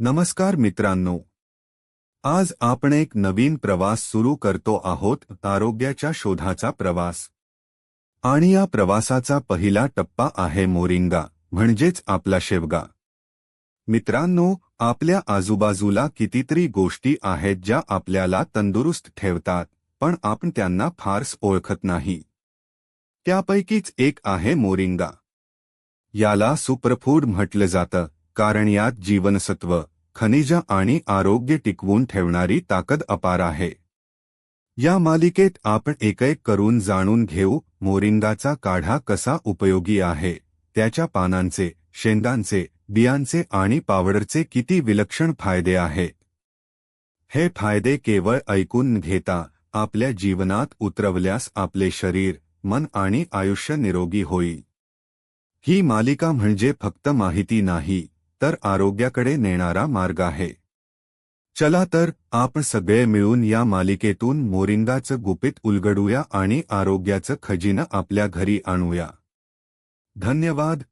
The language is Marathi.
नमस्कार मित्रांनो. आज आपण एक नवीन प्रवास सुरू करतो आहोत आरोग्याच्या शोधाचा प्रवास. आणि या प्रवासाचा पहिला टप्पा आहे मोरिंगा म्हणजेच आपला शेवगा. मित्रांनो आपल्या आजूबाजूला कितीतरी गोष्टी आहेत ज्या आपल्याला तंदुरुस्त ठेवतात पण आपण त्यांना फारस ओळखत नाही. त्यापैकीच एक आहे मोरिंगा. याला सुपरफूड म्हटलं जातं. कारण यात जीवनसत्व खनिज आणि आरोग्य टिकवून ठेवणारी ताकद अपार आहे. या मालिकेत आपण एक एक करून जाणून घेऊ मोरिंगाचा काढा कसा उपयोगी आहे त्याच्या पानांचे शेंदांचे बियांचे आणि पावडरचे किती विलक्षण फायदे आहे. हे फायदे केवळ ऐकून घेता आपल्या जीवनात उतरवल्यास आपले शरीर मन आणि आयुष्य निरोगी होईल. ही मालिका म्हणजे फक्त माहिती नाही तर आरोग्याकडे नेणारा मार्ग आहे. चला तर आपण सगळे मिळून या मालिकेतून मोरिंगाचं गुपित उलगडूया आणि आरोग्याचं खजिनं आपल्या घरी आणूया. धन्यवाद.